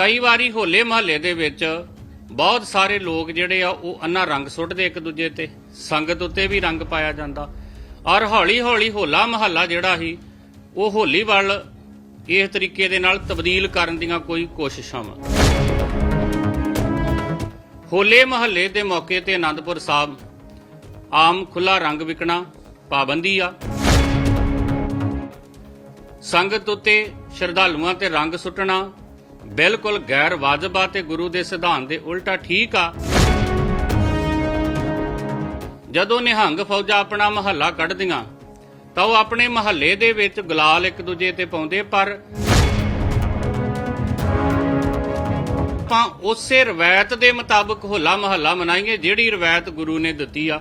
ਕਈ ਵਾਰੀ ਹੋਲੇ ਮਹੱਲੇ ਦੇ ਵਿੱਚ ਬਹੁਤ ਸਾਰੇ ਲੋਕ ਜਿਹੜੇ ਆ, ਉਹ ਅੰਨਾ ਰੰਗ ਸੁੱਟਦੇ ਇੱਕ ਦੂਜੇ ਤੇ, ਸੰਗਤ ਉੱਤੇ ਵੀ ਰੰਗ ਪਾਇਆ ਜਾਂਦਾ। ਔਰ ਹੌਲੀ ਹੌਲੀ ਹੋਲਾ ਮਹੱਲਾ ਜਿਹੜਾ ਸੀ, ਉਹ ਹੋਲੀ ਵੱਲ ਇਸ ਤਰੀਕੇ ਦੇ ਨਾਲ ਤਬਦੀਲ ਕਰਨ ਦੀਆਂ ਕੋਈ ਕੋਸ਼ਿਸ਼ਾਂ ਵਾ ਹੋਲੇ ਮਹੱਲੇ ਦੇ ਮੌਕੇ ਤੇ ਆਨੰਦਪੁਰ ਸਾਹਿਬ ਆਮ ਖੁੱਲਾ ਰੰਗ ਵਿਕਣਾ ਪਾਬੰਦੀ ਆ। ਸੰਗਤ ਉਤੇ ਸ਼ਰਧਾਲੂਆਂ ਤੇ ਰੰਗ ਸੁੱਟਣਾ ਬਿਲਕੁਲ ਗੈਰ ਵਾਜਬ ਆ ਤੇ ਗੁਰੂ ਦੇ ਸਿਧਾਂਤ ਦੇ ਉਲਟਾ ਠੀਕ ਆ। ਜਦੋਂ ਨਿਹੰਗ ਫੌਜਾਂ ਆਪਣਾ ਮਹੱਲਾ ਕੱਢਦੀਆਂ, ਤਾਂ ਉਹ ਆਪਣੇ ਮਹੱਲੇ ਦੇ ਵਿੱਚ ਗੁਲਾਲ ਇੱਕ ਦੂਜੇ ਤੇ ਪਾਉਂਦੇ, ਪਰ ਆਪਾਂ ਉਸੇ ਰਵਾਇਤ ਦੇ ਮੁਤਾਬਕ ਹੋਲਾ ਮਹੱਲਾ ਮਨਾਈਏ, ਜਿਹੜੀ ਰਵਾਇਤ ਗੁਰੂ ਨੇ ਦਿੱਤੀ ਆ।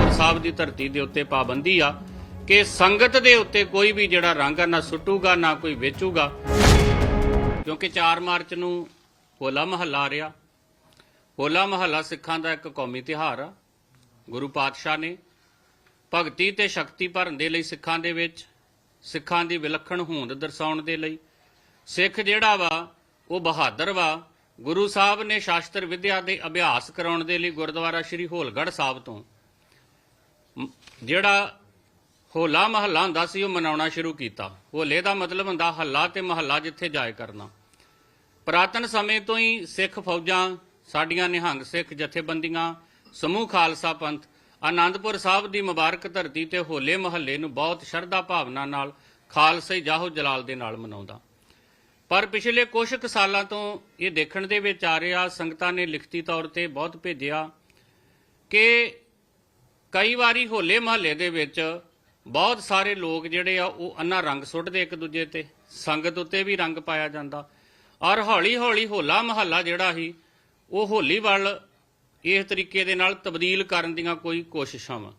ਔਰ ਸਾਹਿਬ ਦੀ ਧਰਤੀ ਦੇ ਉੱਤੇ ਪਾਬੰਦੀ ਆ ਕਿ ਸੰਗਤ ਦੇ ਉੱਤੇ ਕੋਈ ਵੀ ਜਿਹੜਾ ਰੰਗ ਆ, ਨਾ ਸੁੱਟੂਗਾ, ਨਾ ਕੋਈ ਵੇਚੂਗਾ। ਕਿਉਂਕਿ 4 ਮਾਰਚ ਨੂੰ ਹੋਲਾ ਮਹੱਲਾ ਆ ਰਿਹਾ। ਹੋਲਾ ਮਹੱਲਾ ਸਿੱਖਾਂ ਦਾ ਇੱਕ ਕੌਮੀ ਤਿਉਹਾਰ ਆ। ਗੁਰੂ ਪਾਤਸ਼ਾਹ ਨੇ ਭਗਤੀ ਤੇ ਸ਼ਕਤੀ ਭਰਨ ਦੇ ਲਈ ਸਿੱਖਾਂ ਦੇ ਵਿੱਚ, ਸਿੱਖਾਂ ਦੀ ਵਿਲੱਖਣ ਹੋਂਦ ਦਰਸਾਉਣ ਦੇ ਲਈ ਸਿੱਖ ਜਿਹੜਾ ਵਾ, ਉਹ ਬਹਾਦਰ ਵਾ। ਗੁਰੂ ਸਾਹਿਬ ਨੇ ਸ਼ਾਸਤਰ ਵਿਦਿਆ ਦੇ ਅਭਿਆਸ ਕਰਾਉਣ ਦੇ ਲਈ ਗੁਰਦੁਆਰਾ ਸ੍ਰੀ ਹੋਲਗੜ੍ਹ ਸਾਹਿਬ ਤੋਂ, ਜਿਹੜਾ ਹੋਲਾ ਮਹੱਲਾ ਹੁੰਦਾ ਸੀ, ਉਹ ਮਨਾਉਣਾ ਸ਼ੁਰੂ ਕੀਤਾ। ਹੋਲੇ ਦਾ ਮਤਲਬ ਹੁੰਦਾ ਹੱਲਾ ਤੇ ਮਹੱਲਾ ਜਿੱਥੇ ਜਾਏ ਕਰਨਾ। ਪ੍ਰਾਤਨ ਸਮੇਂ ਤੋਂ ਹੀ ਸਿੱਖ ਫੌਜਾਂ, ਸਾਡੀਆਂ ਨਿਹੰਗ ਸਿੱਖ ਜਥੇਬੰਦੀਆਂ, ਸਮੂਹ ਖਾਲਸਾ ਪੰਥ, ਆਨੰਦਪੁਰ ਸਾਹਿਬ ਦੀ ਮੁਬਾਰਕ ਧਰਤੀ ਤੇ ਹੋਲੇ ਮਹੱਲੇ ਨੂੰ ਬਹੁਤ ਸ਼ਰਧਾ ਭਾਵਨਾ ਨਾਲ ਖਾਲਸੇ ਜਾਹੋ ਜਲਾਲ ਦੇ ਨਾਲ ਮਨਾਉਂਦਾ। ਪਰ ਪਿਛਲੇ ਕੁਝ ਕੁ ਸਾਲਾਂ ਤੋਂ ਇਹ ਦੇਖਣ ਦੇ ਵਿੱਚ ਆ ਰਿਹਾ, ਸੰਗਤਾਂ ਨੇ ਲਿਖਤੀ ਤੌਰ ਤੇ ਬਹੁਤ ਭੇਜਿਆ ਕਿ ਕਈ ਵਾਰੀ ਹੋਲੇ ਮਹੱਲੇ ਦੇ ਵਿੱਚ ਬਹੁਤ ਸਾਰੇ ਲੋਕ ਜਿਹੜੇ ਆ, ਉਹ ਅੰਨਾ ਰੰਗ ਸੁੱਟਦੇ ਇੱਕ ਦੂਜੇ ਤੇ। ਸੰਗਤ ਉੱਤੇ ਵੀ ਰੰਗ ਪਾਇਆ ਜਾਂਦਾ। ਔਰ ਹੌਲੀ ਹੌਲੀ ਹੋਲਾ ਮਹੱਲਾ ਜਿਹੜਾ ਸੀ, ਉਹ ਹੋਲੀ ਵੱਲ ਇਸ ਤਰੀਕੇ ਦੇ ਨਾਲ ਤਬਦੀਲ ਕਰਨ ਦੀਆਂ ਕੋਈ ਕੋਸ਼ਿਸ਼ਾਂ ਵਾ।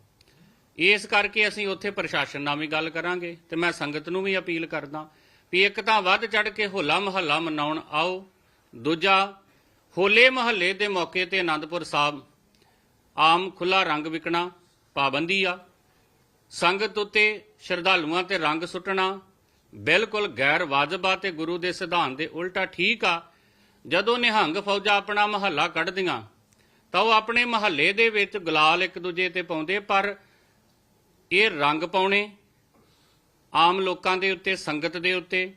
ਇਸ ਕਰਕੇ ਅਸੀਂ ਉੱਥੇ ਪ੍ਰਸ਼ਾਸਨ ਨਾਲ ਵੀ ਗੱਲ ਕਰਾਂਗੇ ਤੇ ਮੈਂ ਸੰਗਤ ਨੂੰ ਵੀ ਅਪੀਲ ਕਰਦਾ ਵੀ ਇੱਕ ਤਾਂ ਵੱਧ ਚੜ ਕੇ ਹੋਲਾ ਮਹੱਲਾ ਮਨਾਉਣ ਆਓ। ਦੂਜਾ, ਹੋਲੇ ਮਹੱਲੇ ਦੇ ਮੌਕੇ ਤੇ ਆਨੰਦਪੁਰ ਸਾਹਿਬ ਆਮ ਖੁੱਲਾ ਰੰਗ ਵਿਕਣਾ ਪਾਬੰਦੀ ਆ। ਸੰਗਤ ਉਤੇ ਸ਼ਰਧਾਲੂਆਂ ਤੇ ਰੰਗ ਸੁੱਟਣਾ, ਬਿਲਕੁਲ ਗੈਰ ਵਾਜਬ ਆ ਤੇ ਗੁਰੂ ਦੇ ਸਿਧਾਂਤ ਦੇ ਉਲਟਾ ਠੀਕ ਆ। ਜਦੋਂ ਨਿਹੰਗ ਫੌਜਾਂ ਆਪਣਾ ਮਹੱਲਾ ਕੱਢਦੀਆਂ ਤਾਂ ਉਹ ਆਪਣੇ ਮਹੱਲੇ ਦੇ ਵਿੱਚ ਗੁਲਾਲ ਇੱਕ ਦੂਜੇ ਤੇ ਪਾਉਂਦੇ, ਪਰ ਇਹ ਰੰਗ ਪਾਉਣੇ ਆਮ ਲੋਕਾਂ ਦੇ ਉੱਤੇ, ਸੰਗਤ ਦੇ ਉੱਤੇ।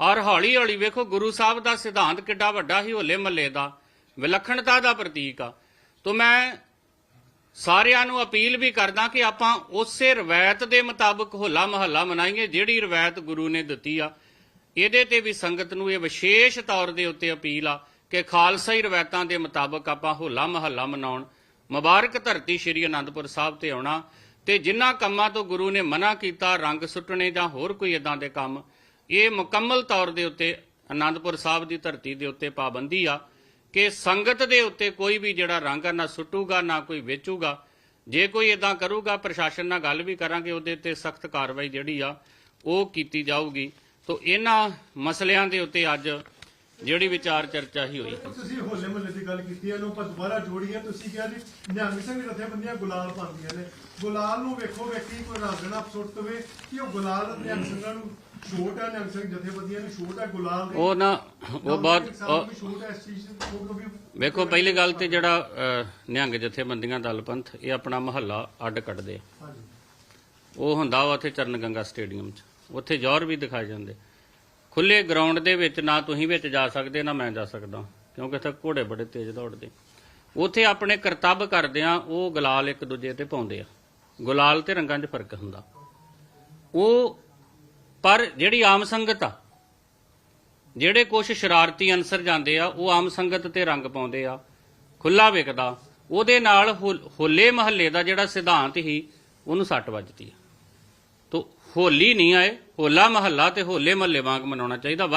ਔਰ ਹੌਲੀ ਹੌਲੀ ਵੇਖੋ, ਗੁਰੂ ਸਾਹਿਬ ਦਾ ਸਿਧਾਂਤ ਕਿੱਡਾ ਵੱਡਾ ਹੀ ਹੋਲੇ ਮਹੱਲੇ ਦਾ। ਵਿਲੱਖਣਤਾ ਦਾ ਪ੍ਰਤੀਕ ਆ। ਤੋਂ ਮੈਂ ਸਾਰਿਆਂ ਨੂੰ ਅਪੀਲ ਵੀ ਕਰਦਾ ਕਿ ਆਪਾਂ ਉਸੇ ਰਵਾਇਤ ਦੇ ਮੁਤਾਬਕ ਹੋਲਾ ਮਹੱਲਾ ਮਨਾਈਏ, ਜਿਹੜੀ ਰਵਾਇਤ ਗੁਰੂ ਨੇ ਦਿੱਤੀ ਆ। ਇਹਦੇ ਤੇ ਵੀ ਸੰਗਤ ਨੂੰ ਇਹ ਵਿਸ਼ੇਸ਼ ਤੌਰ ਦੇ ਉੱਤੇ ਅਪੀਲ ਆ ਕਿ ਖਾਲਸਾਈ ਰਵਾਇਤਾਂ ਦੇ ਮੁਤਾਬਕ ਆਪਾਂ ਹੋਲਾ ਮਹੱਲਾ ਮਨਾਉਣ। ਮੁਬਾਰਕ ਧਰਤੀ ਸ੍ਰੀ ਅਨੰਦਪੁਰ ਸਾਹਿਬ ਤੇ ਆਉਣਾ ਤੇ ਜਿਨ੍ਹਾਂ ਕੰਮਾਂ ਤੋਂ ਗੁਰੂ ਨੇ ਮਨਾ ਕੀਤਾ, ਰੰਗ ਸੁੱਟਣੇ ਜਾਂ ਹੋਰ ਕੋਈ ਇਦਾਂ ਦੇ ਕੰਮ, ਇਹ ਮੁਕੰਮਲ ਤੌਰ ਦੇ ਉੱਤੇ ਅਨੰਦਪੁਰ ਸਾਹਿਬ ਦੀ ਧਰਤੀ ਦੇ ਉੱਤੇ ਪਾਬੰਦੀ ਆ। ਕਿ ਸੰਗਤ ਦੇ ਉੱਤੇ ਕੋਈ ਵੀ ਜਿਹੜਾ ਰੰਗ ਨਾ ਸੁੱਟੂਗਾ, ਨਾ ਕੋਈ ਵੇਚੂਗਾ। ਜੇ ਕੋਈ ਇਦਾਂ ਕਰੂਗਾ, ਪ੍ਰਸ਼ਾਸਨ ਨਾਲ ਗੱਲ ਵੀ ਕਰਾਂਗੇ, ਉਹਦੇ ਤੇ ਸਖਤ ਕਾਰਵਾਈ ਜਿਹੜੀ ਆ, ਉਹ ਕੀਤੀ ਜਾਊਗੀ। ਤੋਂ ਇਹਨਾਂ ਮਸਲਿਆਂ ਦੇ ਉੱਤੇ ਅੱਜ ਜਿਹੜੀ ਵਿਚਾਰ ਚਰਚਾ ਹੀ ਹੋਈ। ਤੁਸੀਂ ਹੋਲੇ ਗੱਲ ਕੀਤੀ ਹੈ ਇਹਨੂੰ ਆਪਾਂ ਦੁਬਾਰਾ ਜੋੜੀਏ ਤੁਸੀਂ ਕਿਹਾ ਜੀ ਨਿਹੰਗ ਸਿੰਘ ਜਥੇਬੰਦੀਆਂ ਗੁਲਾਲ ਪਾਉਂਦੀਆਂ ਨੇ। ਗੁਲਾਲ ਨੂੰ ਵੇਖੋ ਵੇਖੀ ਕੋਈ ਨਾ ਸੁੱਟ ਦਵੇ ਕਿ ਉਹ ਗੁਲਾਲ ਨਿਹੰਗ ਸਿੰਘਾਂ ਨੂੰ ਛੋਟ ਹੈ ਨਿਹੰਗ ਸਿੰਘ ਜਥੇਬੰਦੀਆਂ ਨੂੰ ਛੋਟ ਹੈ ਗੁਲਾਲ ਦੀ। ਉਹ ਨਾ ਉਹ ਬਹੁਤ ਸਾਨੂੰ ਉਹ- ਵੀ ਛੋਟ ਹੈ ਇਸ ਚੀਜ਼ ਤੋਂ ਉਹ ਵੀ ਵੇਖੋ ਪਹਿਲੀ ਗੱਲ ਤੇ ਜਿਹੜਾ ਨਿਹੰਗ ਜਥੇਬੰਦੀਆਂ ਦਲ ਪੰਥ ਇਹ ਆਪਣਾ ਮਹੱਲਾ ਅੱਡ ਕੱਢਦੇ। ਹਾਂਜੀ। ਉਹ ਹੁੰਦਾ ਵਾ ਉੱਥੇ ਚਰਨ ਗੰਗਾ ਸਟੇਡੀਅਮ 'ਚ ਉੱਥੇ ਜੌਹਰ ਵੀ ਦਿਖਾਏ ਜਾਂਦੇ। ਖੁੱਲੇ ਗਰਾਊਂਡ ਦੇ ਵਿੱਚ ਨਾ ਤੁਸੀਂ ਵਿੱਚ ਜਾ ਸਕਦੇ ਨਾ ਮੈਂ ਜਾ ਸਕਦਾ। ਕਿਉਂਕਿ ਇੱਥੇ ਘੋੜੇ ਬੜੇ ਤੇਜ਼ ਦੌੜਦੇ। ਉੱਥੇ ਆਪਣੇ ਕਰਤੱਵ ਕਰਦੇ ਆ, ਉਹ ਗੁਲਾਲ ਇੱਕ ਦੂਜੇ ਤੇ ਪਾਉਂਦੇ ਆ। ਗੁਲਾਲ ਤੇ ਰੰਗਾਂ 'ਚ ਫ਼ਰਕ ਹੁੰਦਾ। ਉਹ, ਪਰ ਜਿਹੜੀ ਆਮ ਸੰਗਤ ਆ, ਜਿਹੜੇ ਕੁਝ ਸ਼ਰਾਰਤੀ ਅਨਸਰ ਜਾਂਦੇ ਆ, ਉਹ ਆਮ ਸੰਗਤ ਤੇ ਰੰਗ ਪਾਉਂਦੇ ਆ ਖੁੱਲਾ ਵਿਕਦਾ, ਉਹਦੇ ਨਾਲ ਹੋ- ਹੋਲੇ ਮਹੱਲੇ ਦਾ ਜਿਹੜਾ ਸਿਧਾਂਤ ਹੀ ਉਹਨੂੰ ਸੱਟ ਵੱਜਦੀ ਆ। ਤੋ ਹੋਲੀ ਨਹੀਂ ਆਏ, ਹੋਲਾ ਮਹੱਲਾ ਤੇ ਹੋਲੇ ਮਹੱਲੇ ਵਾਂਗ ਮਨਾਉਣਾ ਚਾਹੀਦਾ।